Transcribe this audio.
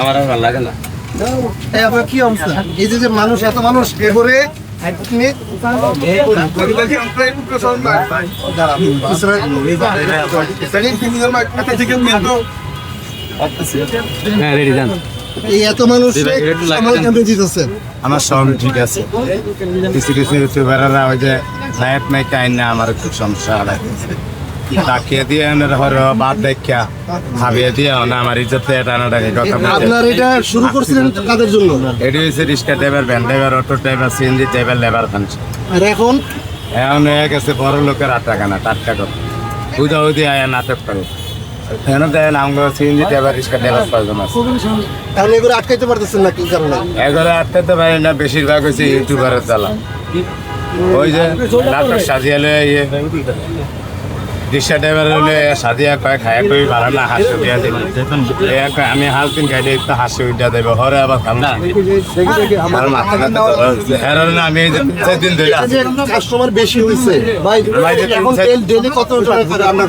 আমার আর ভালো লাগে না। এই আপনার কি অবস্থা? এই যে যে মানুষ এত মানুষ এ করে আপনি হ্যাঁ রেডি যান। এই এত মানুষ আমার সব ঠিক আছে। কিছু কিছু ইউটিউবাররা ওই যে লাইফ নাই টাইম না আমার খুব সমস্যা তাকিয়ে দিয়ে হর বাদ দেখা ভাবিয়ে দিয়ে না আমার ইজ্জতে কথা আপনার এটা শুরু করছিলেন কাদের জন্য? এটি হচ্ছে rickshaw driver van driver auto driver CNG driver labour function. আর এখন? এখন হয়ে গেছে বড় লোকের আট টাকা না টাটকা কথা বুঝা বুঝি আয়া নাটক করে। এখন দেখেন আমরা সিএনজি ড্রাইভার রিক্সা ড্রাইভার পাঁচজন আছে। এখন এগুলো আটকাইতে পারতেছেন না কি কারণে? এগুলো আটকাতে পারি না বেশিরভাগ হচ্ছে ইউটিউবারের জ্বালা। ওই যে নাটক সাজিয়ে লয়ে রিক্সা ড্রাইভার হলে সাজিয়া কয় খায় কই ভাড়া না হাসি দিয়া দিল আমি হাল তিন খাই দিয়ে একটু হাসি উঠা দেবে। হরে আবার খাম না? আমার মাথা তো। এর আমি যে সেদিন ধরে কাস্টমার বেশি হয়েছে ভাই এখন তেল ডেলি কত টাকা করে আপনার